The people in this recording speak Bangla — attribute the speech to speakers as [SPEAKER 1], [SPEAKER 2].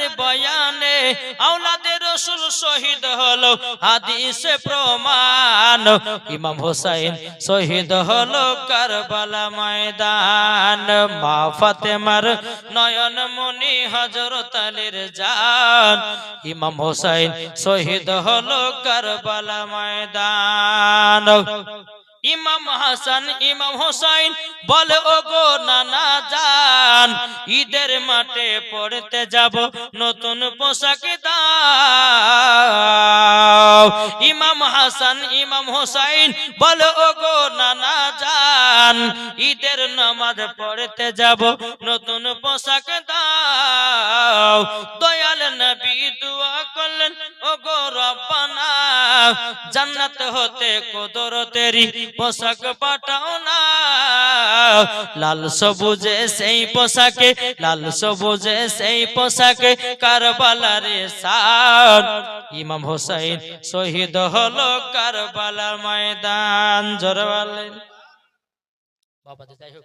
[SPEAKER 1] কারবালার বয়ানে আওলাদের রসুল শহীদ হলো, হাদিসে প্রমাণ। ইমাম হোসেন শহীদ হলো কারবালা ময়দান। মা ফাতেমার নয়ন মনি হযরত আলীর জান। ইমাম হোসেন শহীদ হলো কারবালা ময়দান। ইমাম হাসান, ইমাম হোসাইন বলে ও গো নানা জান ঈদের মাঠে পড়তে যাব, নতুন পোশাক দাও। ইমাম হাসান, ইমাম হোসাইন বলে ও গো নানা জান, ঈদের নামাজ পড়তে যাব, নতুন পোশাক দাও। দয়াল নবী দোয়া করলেন ও গো রব্বানা, জান্নাত হতে কুদরতেরি পোশাক পাঠাও না। লাল সবুজে সেই পোশাকে, লাল সবুজে সেই পোশাকে কারবালারে সার। ইমাম হোসাইন শহীদ হলো কারবালা ময়দান জোরে বাবা যাই হোক।